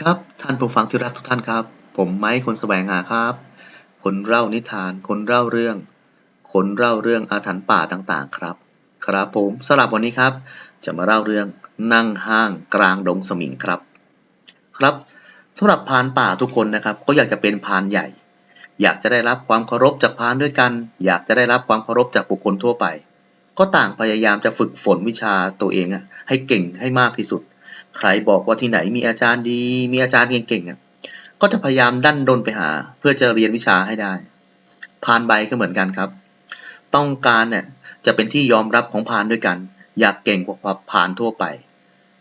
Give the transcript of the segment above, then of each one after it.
ครับ ท่านผู้ฟังที่รักทุกท่านครับ ผมไม้คนแสวงหาครับ คนเล่านิทาน คนเล่าเรื่อง คนเล่าเรื่องอาถรรพ์ป่าต่างๆ ครับ ครับผมสำหรับวันนี้ครับ จะมาเล่าเรื่องนั่งห้างกลางดงสมิงครับ ครับสำหรับพานป่าทุกคนนะครับ ก็อยากจะเป็นพานใหญ่ อยากจะได้รับความเคารพจากพานด้วยกัน อยากจะได้รับความเคารพจากบุคคลทั่วไป ก็ต่างพยายามจะฝึกฝนวิชาตัวเองให้เก่งให้มากที่สุด ใครบอกว่าที่ไหนมีอาจารย์ดี มีอาจารย์เก่งๆอะก็จะพยายามดันดนไปหา เพื่อจะเรียนวิชาให้ได้พานใบก็เหมือนกันครับ ต้องการเนี่ยจะเป็นที่ยอมรับของพานด้วยกัน อยากเก่งกว่าพานทั่วไป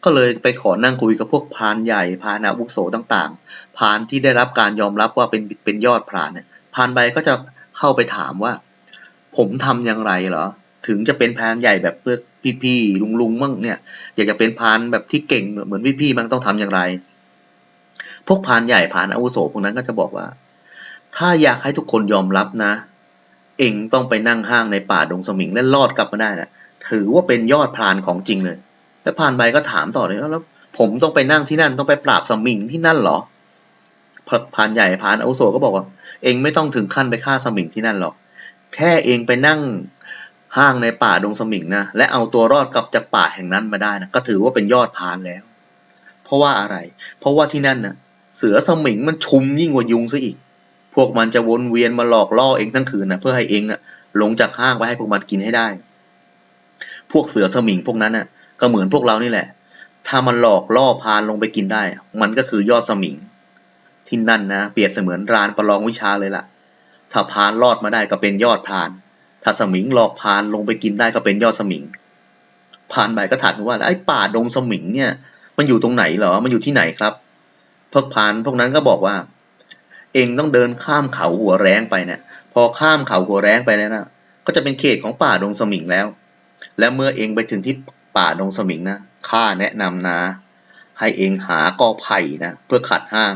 ก็เลยไปขอนั่งคุยกับพวกพานใหญ่พานอาวุโสต่างๆ พานที่ได้รับการยอมรับว่าเป็นเป็นยอดพรานเนี่ยพานใบก็จะเข้าไปถามว่า ผมทำอย่างไรเหรอ ถึงจะเป็นพานใหญ่แบบเพื่อพี่ๆลุงๆมั่งเนี่ย อยากจะเป็นพานแบบที่เก่งเหมือนพี่ๆมันต้องทำอย่างไร พวกพานใหญ่พานอาวุโสพวกนั้นก็จะบอกว่า ถ้าอยากให้ทุกคนยอมรับนะ เองต้องไปนั่งห้างในป่าดงสมิงและรอดกลับมาได้นะถือว่าเป็นยอดพรานของจริงเลย แล้วพรานใบก็ถามต่อเลยแล้วผมต้องไปนั่งที่นั่นต้องไปปราบสมิงที่นั่นเหรอพรานใหญ่พรานอาวุโสก็บอกว่า เองไม่ต้องถึงขั้นไปฆ่าสมิงที่นั่นหรอก แค่เองไปนั่ง ห้างในป่าดงสมิงนะและเอาตัวรอดกลับจากป่าแห่งนั้นมาได้นะก็ถือว่าเป็นยอดพานแล้ว เพราะว่าอะไร เพราะว่าที่นั่นนะเสือสมิงมันชุมยิ่งกว่ายุงซะอีก พวกมันจะวนเวียนมาหลอกล่อเองทั้งคืนนะเพื่อให้เองนะลงจากห้างไปให้พวกมันกินให้ได้ พวกเสือสมิงพวกนั้นน่ะ ก็เหมือนพวกเรานี่แหละ ถ้ามันหลอกล่อพานลงไปกินได้ มันก็คือยอดสมิง ที่นั่นนะเปรียบเสมือนรานประลองวิชาเลยล่ะ ถ้าพานรอดมาได้ก็เป็นยอดพาน ถ้าสมิงหลอกพานลงไปกินได้ก็เป็นยอดสมิง พานใบก็ถามว่าไอ้ป่าดงสมิงเนี่ย มันอยู่ตรงไหนเหรอ มันอยู่ที่ไหนครับพวกพานพวกนั้นก็บอกว่า เองต้องเดินข้ามเขาหัวแรงไปเนี่ย พอข้ามเขาหัวแรงไปแล้วนะก็จะเป็นเขตของป่าดงสมิงแล้ว และเมื่อเองไปถึงที่ป่าดงสมิงนะข้าแนะนำนะ ให้เองหากอไผ่นะเพื่อขัดห้าง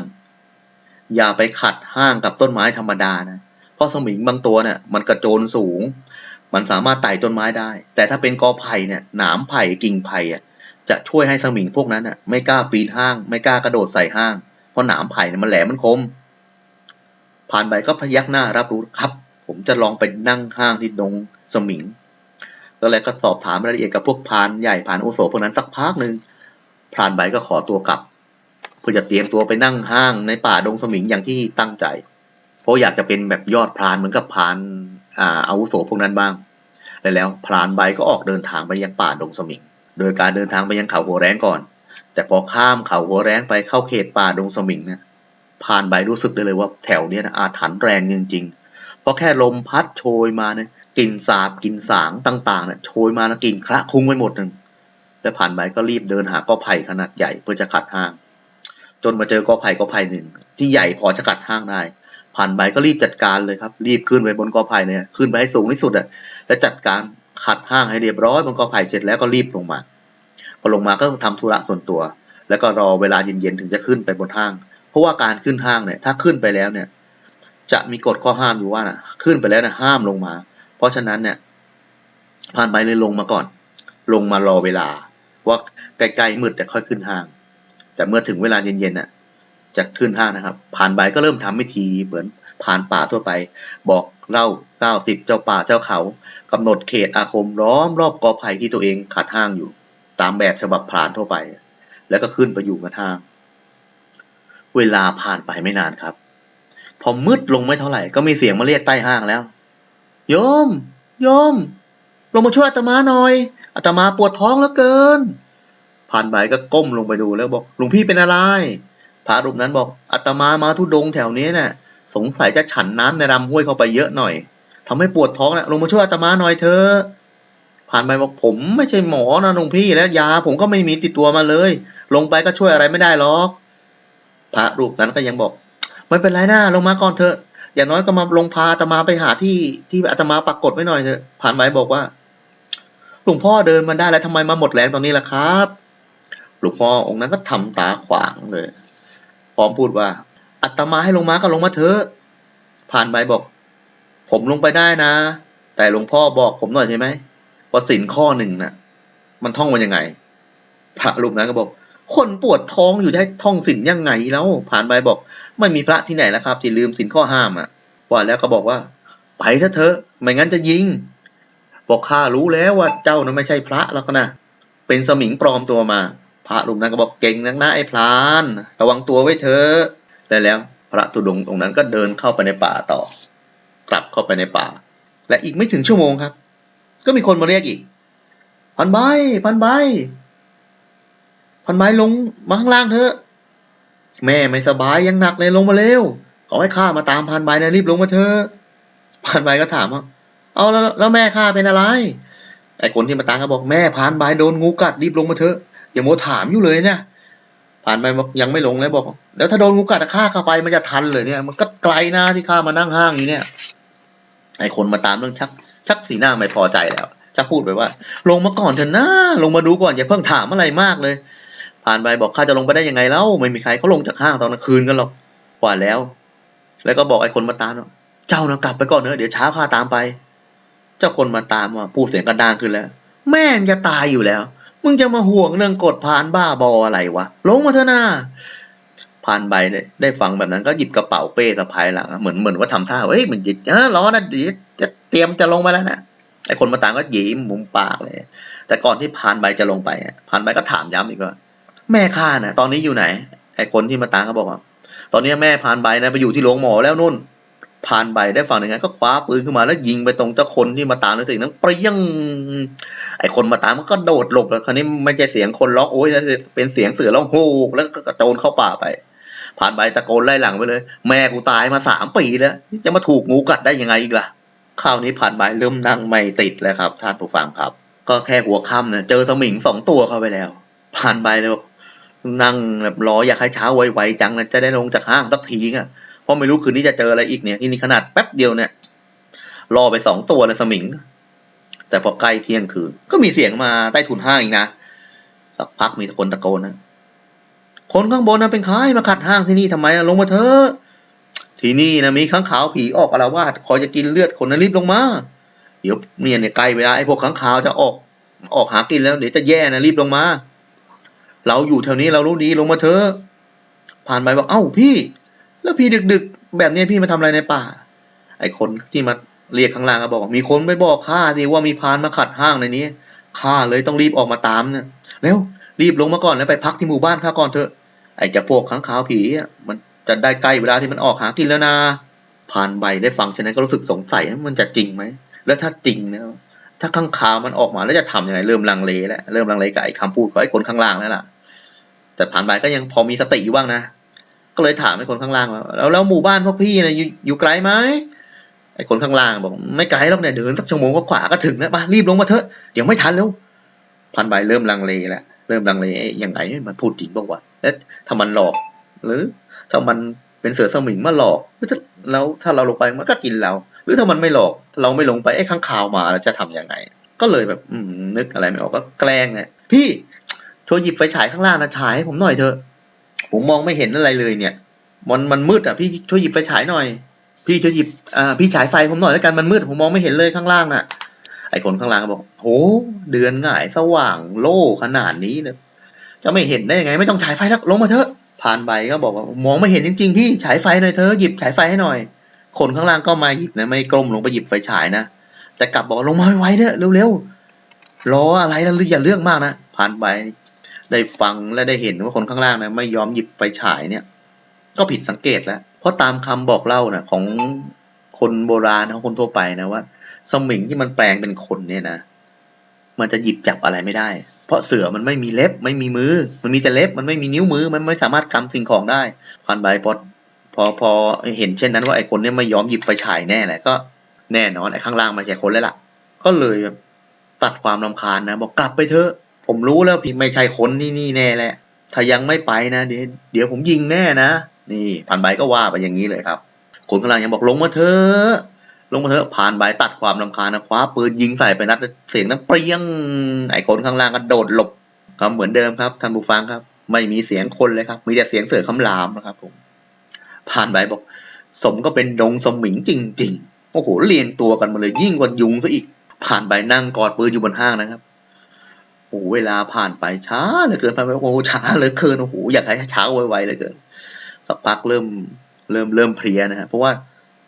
อย่าไปขัดห้างกับต้นไม้ธรรมดานะ ราะสมิงบางตัวเนี่ยมันกระโจนสูง มันสามารถไต่ต้นไม้ได้ แต่ถ้าเป็นกอไผ่เนี่ยหนามไผ่กิ่งไผ่อะจะช่วยให้สมิงพวกนั้นอะไม่กล้าปีนห้าง ไม่กล้ากระโดดใส่ห้าง เพราะหนามไผ่เนี่ยมันแหลมมันคม ผ่านไปก็พยักหน้ารับรู้ครับ ผมจะลองไปนั่งห้างที่ดงสมิงแล้วเลยก็สอบถามรายละเอียดกับพวกพานใหญ่พานโอโสพวกนั้นสักพักหนึ่งพรานใบก็ขอตัวกลับ เพื่อจะเตรียมตัวไปนั่งห้างในป่าดงสมิงอย่างที่ตั้งใจ เพราะอยากจะเป็นแบบยอดพรานเหมือนกับพรานอ่าอาวุโสพวกนั้นบ้างและแล้วพรานใบก็ออกเดินทางไปยังป่าดงสมิง โดยการเดินทางไปยังเขาหัวแรงก่อน แต่พอข้ามเขาหัวแรงไปเข้าเขตป่าดงสมิงเนี่ยพรานใบรู้สึกได้เลยว่าแถวเนี้ยนะอาถรรพ์แรงจริงๆ เพราะแค่ลมพัดโชยมาเนี่ยกลิ่นสาบกลิ่นสางต่างๆเนี่ยโชยมาแล้วกลิ่นคละคลุ้งไปหมดหนึ่งแล้วผ่านใบก็รีบเดินหากอไผ่ขนาดใหญ่เพื่อจะขัดห้าง จนมาเจอกอไผ่กอไผ่หนึ่งที่ใหญ่พอจะขัดห้างได้ ผ่านใบก็รีบจัดการเลยครับ รีบขึ้นไปบนกอไผ่เนี่ยขึ้นไปให้สูงที่สุดอะแล้วจัดการขัดห้างให้เรียบร้อยบนกอไผ่เสร็จแล้วก็รีบลงมาพอลงมาก็ทำธุระส่วนตัว แล้วก็รอเวลาเย็นๆถึงจะขึ้นไปบนห้าง เพราะว่าการขึ้นห้างเนี่ยถ้าขึ้นไปแล้วเนี่ย จะมีกฎข้อห้ามอยู่ว่านะขึ้นไปแล้วนะห้ามลงมา เพราะฉะนั้นเนี่ย ผ่านใบเลยลงมาก่อน ลงมารอเวลา ว่าใกล้ๆมืดแต่ค่อยขึ้นห้าง แต่เมื่อถึงเวลาเย็นๆน่ะ จะขึ้นห้างนะครับ ผ่านใบก็เริ่มทำพิธีเหมือนผ่านป่าทั่วไป บอกเล่าเก้าสิบเจ้าป่าเจ้าเขากำหนดเขตอาคมล้อมรอบกอไผ่ที่ตัวเองขัดห้างอยู่ ตามแบบฉบับผ่านทั่วไป แล้วก็ขึ้นไปอยู่กันห้าง เวลาผ่านไปไม่นานครับ พอมืดลงไม่เท่าไหร่ก็มีเสียงมาเรียกใต้ห้างแล้ว โยม โยม ลงมาช่วยอาตมาหน่อยอาตมาปวดท้องเหลือเกิน ผ่านใบก็ก้มลงไปดูแล้วบอกหลวงพี่เป็นอะไร พระรูปนั้นบอกอาตมามาทุดงแถวนี้น่ะ สงสัยจะฉันน้ำในลำห้วยเข้าไปเยอะหน่อยทำให้ปวดท้องนะลงมาช่วยอาตมาหน่อยเถอะผ่านไปบอกผมไม่ใช่หมอนะหลวงพี่และยาผมก็ไม่มีติดตัวมาเลย ลงไปก็ช่วยอะไรไม่ได้หรอก พระรูปนั้นก็ยังบอกไม่เป็นไรนะลงมาก่อนเถอะ อย่างน้อยก็มาลงพาอาตมาไปหาที่ที่อาตมาปักกดไว้หน่อยเถอะ ผ่านไปบอกว่าหลวงพ่อเดินมาได้แล้วทำไมมาหมดแรงตอนนี้ล่ะครับ หลวงพ่อองค์นั้นก็ทำตาขวางเลย พร้อมพูดว่าอาตมาให้ลงมาก็ลงมาเถอะผ่านไปบอก ผมลงไปได้นะ แต่หลวงพ่อบอกผมหน่อยใช่ไหมว่าสินข้อหนึ่งน่ะ มันท่องว่ายังไง พระรูปนั้นก็บอก คนปวดท้องอยู่ได้ท่องศีลยังไงแล้ว ผ่านไปบอก ไม่มีพระที่ไหนแล้วครับ ที่ลืมศีลข้อห้ามอะว่าแล้วก็บอกว่า ไปเถอะเถอะไม่งั้นจะยิง บอกข้ารู้แล้วว่าเจ้านั้นไม่ใช่พระแล้วก็นะเป็นสมิงปลอมตัวมา พระรูปนั้นก็บอกเก่งนักนะไอ้พลาน ระวังตัวไว้เถอะแล้วแล้วพระตุดงค์องค์นั้นก็เดินเข้าไปในป่าต่อ กลับเข้าไปในป่า และอีกไม่ถึงชั่วโมงครับ ก็มีคนมาเรียกอีก พันใบพันใบพันใบลงมาข้างล่างเถอะ แม่ไม่สบายยังหนักเลยลงมาเร็วขอให้ข้ามาตามพันใบนะรีบลงมาเถอะพันใบก็ถามว่าเอาแล้วแล้วแม่ข้าเป็นอะไรไอ้คนที่มาตามก็บอกแม่พานใบโดนงูกัดรีบลงมาเถอะ ย่าโมถามอยู่เลยเนี่ย ผ่านไปบอกยังไม่ลงเลยบอก แล้วถ้าโดนงูกัดข้าเข้าไปมันจะทันเลยเนี่ย มันก็ไกลนะที่ข้ามานั่งห้างอยู่เนี่ย ไอ้คนมาตามเรื่องชัก ชักสีหน้าไม่พอใจแล้วชักพูดไปว่า ลงมาก่อนเถอะนะลงมาดูก่อนอย่าเพิ่งถามอะไรมากเลย ผ่านไปบอกข้าจะลงไปได้ยังไงแล้วไม่มีใครเขาลงจากห้างตอนกลางคืนกันหรอกกว่าแล้ว แล้วก็บอกไอ้คนมาตามว่าเจ้านะกลับไปก่อนเนอะเดี๋ยวเช้าข้าตามไป เจ้าคนมาตามว่าพูดเสียงกระด้างขึ้นแล้ว แม่งจะตายอยู่แล้ว มึงจะมาห่วงเรื่องกดพานบ้าบออะไรวะ ลงมาเถอะนะพานใบได้ฟังแบบนั้นก็หยิบกระเป๋าเป้สะพายหลังเหมือนเหมือนว่าทำท่าเฮ้ยมันหยิบอะรอนะเดี๋ยวจะเตรียมจะลงไปแล้วนะไอ้คนมาตามก็ยิ้มมุมปากเลย แต่ก่อนที่พานใบจะลงไปพานใบก็ถามย้ำอีกว่า แม่ข้าน่ะ ตอนนี้อยู่ไหน ไอ้คนที่มาตามก็บอกว่า ตอนนี้แม่พานใบนะไปอยู่ที่โรงหมอแล้วนุ่น พานใบได้ฟังอย่งนั้นก็คว้าปืนขึ้นมาแล้วยิงไปตรงเจ้าคนที่มาตามนั่นสินั้นเปรี้ยงไอ้คนมาตามมันก็โดดหลบแล้วคราวนี้ไม่ใช่เสียงคนร้องโอ้ยเป็นเสียงเสือร้องโฮกแล้วก็กระโจนเข้าป่าไป ผ่านใบตะโกนไล่หลังไปเลย แม่กูตายมาสามปีแล้ว จะมาถูกงูกัดได้ยังไงอีกล่ะคราวนี้ผ่านใบเริ่มนั่งไม่ติดแล้วครับท่านผู้ฟังครับ ก็แค่หัวค่ำเนี่ยเจอสมิงสองตัวเข้าไปแล้ว ผ่านใบเลยนั่งแบบรออยากให้เช้าไวๆจังนะจะได้ลงจากห้างสักทีอะ เพราะไม่รู้คืนนี้จะเจออะไรอีกเนี่ยที่นี่ขนาดแป๊บเดียวเนี่ย รอไปสองตัวเลยสมิง แต่พอใกล้เที่ยงคืน ก็มีเสียงมาใต้ถุนห้างอีกนะสักพักมีคนตะโกนนะคนข้างบนนะเป็นใครมาขัดห้างที่นี่ทำไมลงมาเถอะที่นี่นะมีข้างขาวผีออกอาละวาดคอยจะกินเลือดคนนั้นรีบลงมาเดี๋ยวเนี่ยเนี่ยใกล้เวลาไอ้พวกข้างขาวจะออกออกหากินแล้วเดี๋ยวจะแย่นะรีบลงมา เราอยู่แถวนี้เรารู้ดีลงมาเถอะผ่านไปบอกเอ้าพี่ แล้วพี่ดึกๆ แบบนี้พี่มาทำอะไรในป่า ไอ้คนที่มาเรียกข้างล่างก็บอก มีคนไปบอกข้าสิว่ามีพานมาขัดห้างในนี้ข้าเลยต้องรีบออกมาตามเนี่ยเร็วรีบลงมาก่อนแล้วไปพักที่หมู่บ้านข้าก่อนเถอะ ไอ้จะพวกข้างขาวผีอะมันจะได้ใกล้เวลาที่มันออกหากินแล้วนะผ่านใบได้ฟังฉะนั้นก็รู้สึกสงสัยว่ามันจะจริงไหม แล้วถ้าจริงนะถ้าข้างขาวมันออกมาแล้วจะทำยังไงเริ่มลังเลแล้วเริ่มลังเลกับไอ้คำพูดของไอ้คนข้างล่างแล้วล่ะ แต่ผ่านใบก็ยังพอมีสติอยู่บ้างนะ ก็เลยถามไอ้คนข้างล่างว่าแล้วแล้วหมู่บ้านพวกพี่เนี่ยอยู่อยู่ไกลไหมไอ้คนข้างล่างบอก ไม่ไกลหรอกเนี่ยเดินสักชั่วโมงก็ขวาก็ถึงแล้วมารีบลงมาเถอะเดี๋ยวไม่ทันแล้วพันใบเริ่มลังเลแล้วเริ่มลังเลยังไงมันพูดจริงบ้างวะเอ๊ะถ้ามันหลอก หรือถ้ามันเป็นเสือสมิงมาหลอกแล้วถ้าเราลงไปมันก็กินเรา หรือถ้ามันไม่หลอก เราไม่ลงไปไอ้ข้างข่าวมาเราจะทำยังไง ก็เลยแบบอืมนึกอะไรไม่ออกก็แกล้งเนี่ยพี่ช่วยหยิบไฟฉายข้างล่างนะฉายให้ผมหน่อยเถอะ ผมมองไม่เห็นอะไรเลยเนี่ย มันมันมืดอะพี่ช่วยหยิบไฟฉายหน่อย พี่ช่วยหยิบอ่าพี่ฉายไฟผมหน่อยแล้วกันมันมืดผมมองไม่เห็นเลยข้างล่างน่ะ ไอ้คนข้างล่างก็บอกโหเดือนหงายสว่างโล่ขนาดนี้เนี่ยจะไม่เห็นได้ยังไง ไม่ต้องฉายไฟแล้วลงมาเถอะผ่านใบก็บอกว่ามองไม่เห็นจริงๆพี่ฉายไฟหน่อยเถอะหยิบฉายไฟให้หน่อย คนข้างล่างก็มาหยิบนะไม่กลมลงไปหยิบไฟฉายนะแต่กลับบอกลงมาไวๆเถอะเร็วๆรออะไรแล้วอย่าเรื่องมากนะผ่านใบ ได้ฟังและได้เห็นว่าคนข้างล่างนะไม่ยอมหยิบไฟฉายเนี่ย ก็ผิดสังเกตแล้ว เพราะตามคำบอกเล่านะของคนโบราณของคนทั่วไปนะว่า สมิงที่มันแปลงเป็นคนเนี่ยนะมันจะหยิบจับอะไรไม่ได้ เพราะเสือมันไม่มีเล็บ ไม่มีมือ มันมีแต่เล็บ มันไม่มีนิ้วมือ มันไม่สามารถกำสิ่งของได้พันใบพอพอพอเห็นเช่นนั้นว่าไอ้คนเนี่ยไม่ยอมหยิบไฟฉายแน่แหละก็แน่นอนไอ้ข้างล่างไม่ใช่คนเลยล่ะ ก็เลยตัดความรำคาญนะ บอกกลับไปเถอะ ผมรู้แล้วพี่ไม่ใช่คนที่นี่แน่แหละ ถ้ายังไม่ไปนะ เดี๋ยวเดี๋ยวผมยิงแน่นะ นี่ผ่านใบก็ว่าไปอย่างนี้เลยครับ คนข้างล่างยังบอกลงมาเถอะลงมาเถอะผ่านใบตัดความรำคาญนะคว้าปืนยิงใส่ไปนัดเสียงนั้นเปรี้ยงไอ้คนข้างล่างก็โดดหลบครับเหมือนเดิมครับท่านผู้ฟังครับ ไม่มีเสียงคนเลยครับ มีแต่เสียงเสือคำรามนะครับผมผ่านใบบอก สมก็เป็นดงสมิงจริง ๆ โอ้โหเรียงตัวกันมาเลยยิ่งกว่ายุงซะอีก ผ่านใบนั่งกอดปืนอยู่บนห้างนะครับ หเวลาผ่านไปช้าเหลือเกินผ่านไปโอ้โหช้าเหลือเกินโอ้โหอยากให้ช้าไวๆเหลือเกินสักพักเริ่มเริ่มเริ่มเพลียนะฮะเพราะว่า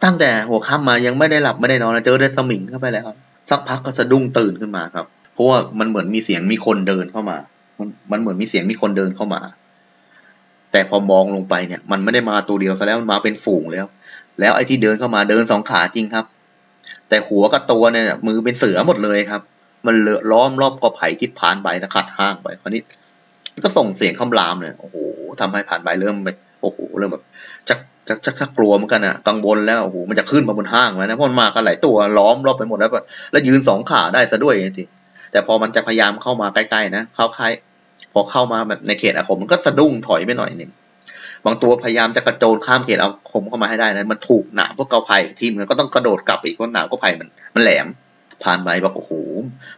ตั้งแต่หัวค่ำมายังไม่ได้หลับไม่ได้นอนนะเจอได้สมิงเข้าไปแล้วครับสักพักก็สะดุ้งตื่นขึ้นมาครับ เพราะว่ามันเหมือนมีเสียงมีคนเดินเข้ามา มันมันเหมือนมีเสียงมีคนเดินเข้ามา แต่พอมองลงไปเนี่ย มันไม่ได้มาตัวเดียวซะแล้วมันมาเป็นฝูงแล้ว แล้วไอ้ที่เดินเข้ามาเดินสองขาจริงครับ แต่หัวกับตัวเนี่ยมือเป็นเสือหมดเลยครับ มันเลอะล้อมรอบกอไผ่ที่ผ่านใบนะขัดห้างไปคราวนี้ก็ส่งเสียงคำรามเลยโอ้โหทำให้ผ่านใบเริ่มไปโอ้โหเริ่มแบบจะจะจะจะกลัวเหมือนกันอะกังวลแล้วโอ้โหมันจะขึ้นมาบนห้างแล้วนะเพราะมันมากันหลายตัวล้อมรอบไปหมดแล้วแบบแล้วยืนสองขาได้ซะด้วยสิแต่พอมันจะพยายามเข้ามาใกล้ๆนะเข้าใครพอเข้ามาแบบในเขตอาคมมันก็สะดุ้งถอยไปหน่อยหนึ่งบางตัวพยายามจะกระโจนข้ามเขตอาคมเข้ามาให้ได้นะมันถูกหนามพวกเกาไผ่ทีมมันก็ต้องกระโดดกลับอีกเพราะหนามเกาไผ่มันมันแหลม ผ่านไปบอกโอ้โห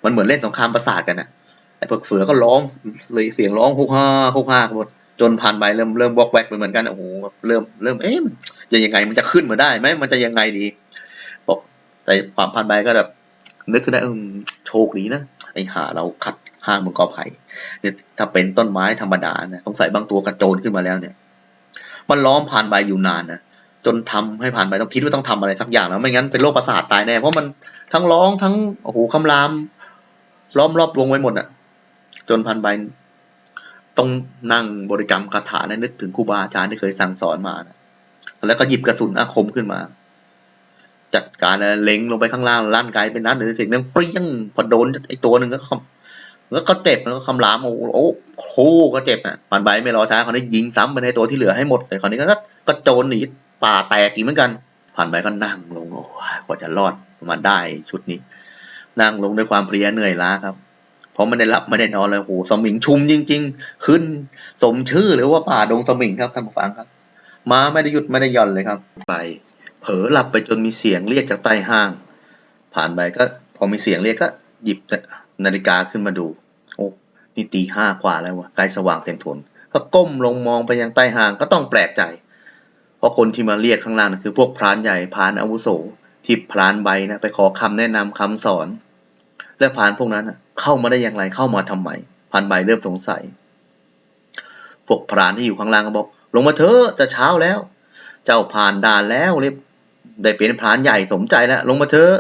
มันเหมือนเล่นสงครามประสาทกันนะไอ้พวกเสือก็ร้องเลยเสียงร้องคุกฮ่าคุกฮ่าหมดจนผ่านไปเริ่มเริ่มวอกแวกไปเหมือนกันโอ้โหเริ่มเริ่มเอ๊ะมันจะยังไงมันจะขึ้นมาได้ไหมมันจะยังไงดีบอกแต่ความผ่านไปก็แบบนึกขึ้นได้เออโชคดีนะไอ้หาเราขัดห้างมังกรไผ่เนี่ยถ้าเป็นต้นไม้ธรรมดานะสงสัยบางตัวกระโจนขึ้นมาแล้วเนี่ย มันล้อมผ่านไปอยู่นานนะ จนทำให้ผ่านไปต้องคิดว่าต้องทำอะไรสักอย่างแล้วไม่งั้นเป็นโรคประสาทตายแน่เพราะมันทั้งร้องทั้งโอ้โหคำรามล้อมรอบวงไว้หมดอะ จนพันใบต้องนั่งบริกรรมคาถาและนึกถึงครูบาอาจารย์ที่เคยสั่งสอนมานะแล้วก็หยิบกระสุนอาคมขึ้นมา จัดการแล้วเล็งลงไปข้างล่างลั่นไกลเป็นนัดหนึ่งเสียงนั้นเปรี้ยงพอโดนไอ้ตัวหนึ่งก็คำแล้วก็เจ็บแล้วก็คำรามโอ้โหโอ้ก็เจ็บอะพันใบไม่รอช้าคราวนี้ยิงซ้ำไปในตัวที่เหลือให้หมดเลยคราวนี้ก็ก็โจรหนี ป่าแตกอีกเหมือนกัน ผ่านไปก็นั่งลงโอ้กว่าจะรอดมาได้ชุดนี้ นั่งลงด้วยความเพลียเหนื่อยล้าครับ เพราะไม่ได้หลับไม่ได้นอนเลยโอ้โหสมิงชุมจริง ๆ ขึ้นสมชื่อหรือว่าป่าดงสมิงครับท่านผู้ฟังครับมาไม่ได้หยุดไม่ได้หย่อนเลยครับ ไป เผลอหลับไปจนมีเสียงเรียกจากใต้ห้าง ผ่านไปก็ พอมีเสียงเรียกก็หยิบนาฬิกาขึ้นมาดู โอ้นี่ตีห้ากว่าแล้ววะใกล้สว่างเต็มทนก็ก้มลงมองไปยังใต้ห้างก็ต้องแปลกใจ เพราะคนที่มาเรียกข้างล่างนะคือพวกพรานใหญ่พรานอาวุโสที่พรานใบนะไปขอคำแนะนำคำสอน และพรานพวกนั้นนะเข้ามาได้อย่างไรเข้ามาทำไมพรานใบเริ่มสงสัย พวกพรานที่อยู่ข้างล่างก็บอก ลงมาเถอะจะเช้าแล้ว เจ้าผ่านด่านแล้วเรียบได้เป็นพรานใหญ่สมใจแล้วลงมาเถอะ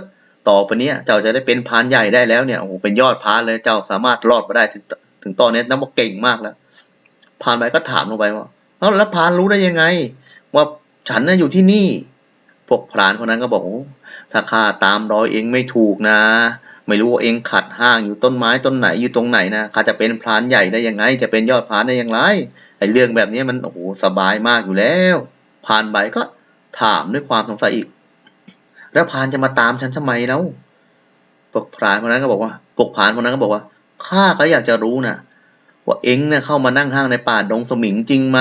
ต่อไปเนี้ยเจ้าจะได้เป็นพรานใหญ่ได้แล้วเนี่ยโอ้โหเป็นยอดพรานเลยเจ้าสามารถรอดมาได้ถึงถึงตอนนี้นับว่าเก่งมากแล้วพรานใบก็ถามลงไปว่าแล้วพรานรู้ได้ยังไง ว่าฉันน่ะอยู่ที่นี่ พวกพรานคนนั้นก็บอกถ้าข้าตามรอยเองไม่ถูกนะ ไม่รู้ว่าเองขัดห้างอยู่ต้นไม้ต้นไหนอยู่ตรงไหนนะข้าจะเป็นพรานใหญ่ได้ยังไง จะเป็นยอดพรานได้อย่างไรไอ้เรื่องแบบนี้มันโอ้โหสบายมากอยู่แล้วพรานใบก็ถามด้วยความสงสัยอีก แล้วพรานจะมาตามฉันทำไมแล้วพวกพรานคนนั้นก็บอกว่าพวกพรานคนนั้นก็บอกว่าข้าก็อยากจะรู้นะว่าเองเนี่ยเข้ามานั่งห้างในป่าดงสมิงจริงไหม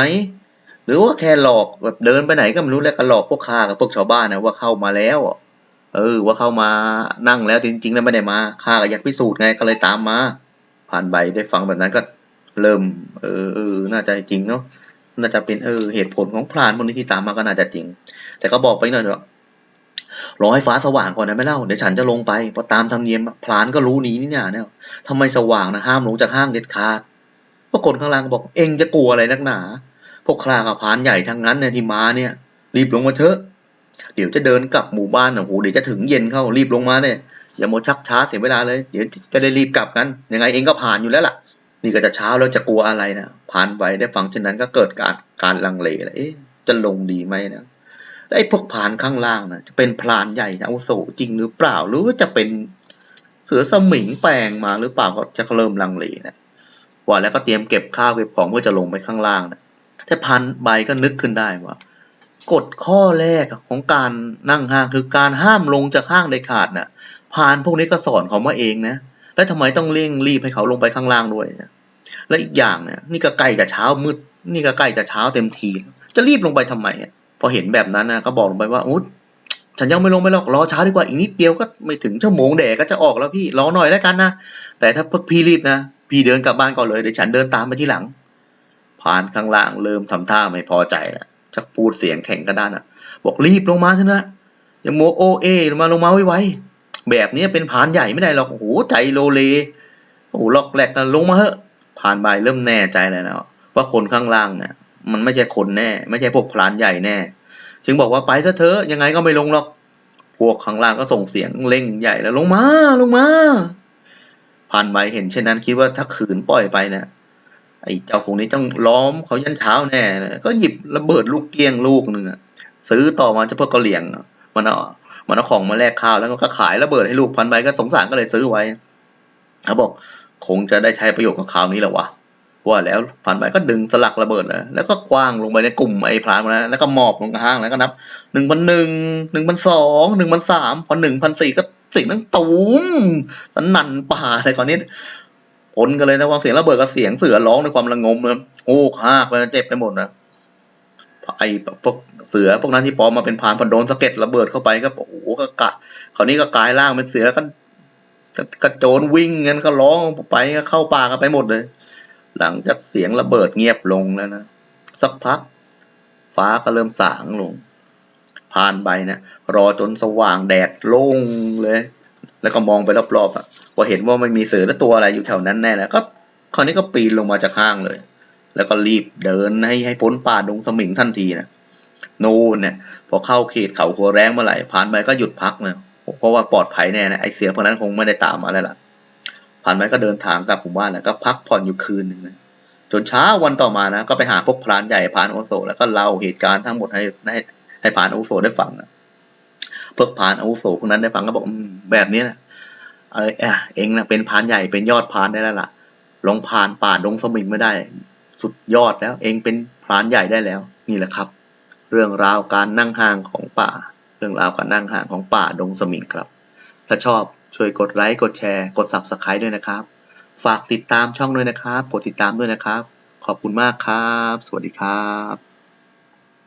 หรือว่าแค่หลอกแบบเดินไปไหนก็ไม่รู้แล้วก็หลอกพวกข้ากับพวกชาวบ้านนะว่าเข้ามาแล้วเออ ว่าเข้ามานั่งแล้วจริงๆแล้วไม่ได้มาข้าก็อยากพิสูจน์ไงก็เลยตามมา ผ่านใบได้ฟังแบบนั้นก็เริ่ม เออเออน่าจะจริงเนาะน่าจะเป็นเออเหตุผลของพรานพวกนี้ที่ตามมาก็น่าจะจริง แต่ก็บอกไปหน่อยว่ารอให้ฟ้าสว่างก่อนนะไม่เล่าเดี๋ยวฉันจะลงไปพราะตามธรรมเนียมพรานก็รู้นี้นี่เนี่ยเนี่ยทำไมสว่างนะห้ามลงจากห้างเด็ดขาดพวกคนข้างล่างก็บอก เองจะกลัวอะไรนักหนา พวกคลากับพานใหญ่ทั้งนั้นเนี่ยที่มาเนี่ย รีบลงมาเถอะ เดี๋ยวจะเดินกลับหมู่บ้านนะโอ้โหเดี๋ยวจะถึงเย็นเข้ารีบลงมาเนี่ยอย่าโมชักช้าเสียเวลาเลย เดี๋ยวจะได้รีบกลับกันยังไงเองก็ผ่านอยู่แล้วล่ะ นี่ก็จะเช้าแล้วจะกลัวอะไรนะผ่านไปได้ฟังเช่นนั้นก็เกิดการการลังเลเลยเอ๊ะจะลงดีไหมนะแล้วไอ้พวกผ่านข้างล่างนะจะเป็นพรานใหญ่นะอาวุโสจริงหรือเปล่าหรือว่าจะเป็นเสือสมิงแปลงมาหรือเปล่าก็จะเริ่มลังเลนะว่าแล้วก็เตรียมเก็บข้าวเก็บของเพื่อจะลงไปข้างล่างนะ แต่พันใบก็นึกขึ้นได้ว่ากฎข้อแรกของการนั่งห้างคือการห้ามลงจากห้างเด็ดขาดน่ะพานพวกนี้ก็สอนเขามาเองนะแล้วทำไมต้องเร่งรีบให้เขาลงไปข้างล่างด้วยนะและอีกอย่างเนี่ยนี่ก็ใกล้กับเช้ามืดนี่ก็ใกล้จะเช้าเต็มที จะรีบลงไปทำไมพอเห็นแบบนั้นนะก็บอกลงไปว่าอุ๊ยฉันยังไม่ลงไปหรอกรอเช้าดีกว่าอีกนิดเดียวก็ไม่ถึงชั่วโมงแดดก็จะออกแล้วพี่รอหน่อยแล้วกันนะแต่ถ้าพี่รีบนะพี่เดินกลับบ้านก่อนเลยเดี๋ยวฉันเดินตามไปที่หลัง ผานข้างล่างเริ่มทำท่าไม่พอใจแล้วชักพูดเสียงแข็งกระด้านอะ บอกรีบลงมาเถอะนะอย่าโมโอเอลงมาลงมาไวๆแบบนี้เป็นผานใหญ่ไม่ได้หรอกโอ้โหใจโลเลโอโอ้ล็อกแรกกันลงมาเหอะผ่านไปเริ่มแน่ใจแล้วนะว่าคนข้างล่างเนี่ยมันไม่ใช่คนแน่ ไม่ใช่พวกพลานใหญ่แน่ จึงบอกว่าไปซะเถอะยังไงก็ไม่ลงหรอกพวกข้างล่างก็ส่งเสียงเร่งใหญ่แล้วลงมาลงมาผ่านไปเห็นเช่นนั้นคิดว่าถ้าขืนปล่อยไปเนี่ย ไอ้เจ้าพวกนี้ต้องล้อมเขายันเช้าแน่ก็หยิบระเบิดลูกเกี้ยงลูกหนึ่งอะซื้อต่อมาเฉพาะกะเหลี่ยงมันเอามันเอาของมาแลกข้าวแล้วก็ขายระเบิดให้ลูกพันใบก็สงสารก็เลยซื้อไว้เขาบอกคงจะได้ใช้ประโยชน์กับคราวนี้แหละวะว่าแล้วพันใบก็ดึงสลักระเบิดนะแล้วก็กว้างลงไปในกลุ่มไอ้พรานนะแล้วก็หมอบลงข้างแล้วก็นับหนึ่งพันหนึ่งหนึ่งพันสองหนึ่งพันสามพอหนึ่งพันสี่ก็สิ่งนั้นตูมสนั่นป่าเลยก่อนนี้ ผลกันเลยนะวางเสียงระเบิดกับเสียงเสือร้องในความระงมเลยโอ้ฮากไปเจ็บไปหมดนะไอ้พวกเสือพวกนั้นที่ปลอมมาเป็นพานพอโดนสะเก็ดระเบิดเข้าไปก็โอ้โหก็กัดคราวนี้ก็กลายร่างเป็นเสือก็กระกระโจนวิ่งเงินก็ร้องไปก็เข้าป่ากันไปหมดเลย หลังจากเสียงระเบิดเงียบลงแล้วนะสักพัก ฟ้าก็เริ่มสางลง ผ่านไปนะรอจนสว่างแดดโล่งเลย แล้วก็มองไปรอบๆอะพอเห็นว่ามันมีเสือและตัวอะไรอยู่แถวนั้นแน่แล้วก็คราวนี้ก็ปีนลงมาจากห้างเลย แล้วก็รีบเดินให้ให้พ้นป่าดงสมิงทันทีนะโน่นเนี่ยพอเข้าเขตเขาหัวแรงเมื่อไหร่ผ่านไปก็หยุดพักนะเพราะว่าปลอดภัยแน่นะไอเสือพวกนั้นคงไม่ได้ตามมาแล้วล่ะ ผ่านไปก็เดินทางกลับหมู่บ้านแล้วก็พักผ่อนอยู่คืนหนึ่งนะจนเช้าวันต่อมานะ ก็ไปหาพวกพรานใหญ่พรานอุโสแล้วก็เล่าเหตุการณ์ทั้งหมดให้ให้ให้พรานอุโสได้ฟังนะ พวกพานอาวุโสพวกนั้นได้ฟังก็บอกแบบนี้นะเออเอเองนะเป็นพานใหญ่เป็นยอดพานได้แล้วล่ะลองผานป่าดงสมิงไม่ได้ สุดยอดแล้ว เองเป็นพานใหญ่ได้แล้ว นี่แหละครับ เรื่องราวการนั่งห่างของป่า เรื่องราวการนั่งห่างของป่าดงสมิงครับ ถ้าชอบช่วยกดไลค์กดแชร์ กด Subscribe ด้วยนะครับ ฝากติดตามช่องด้วยนะครับ กดติดตามด้วยนะครับ ขอบคุณมากครับ สวัสดีครับ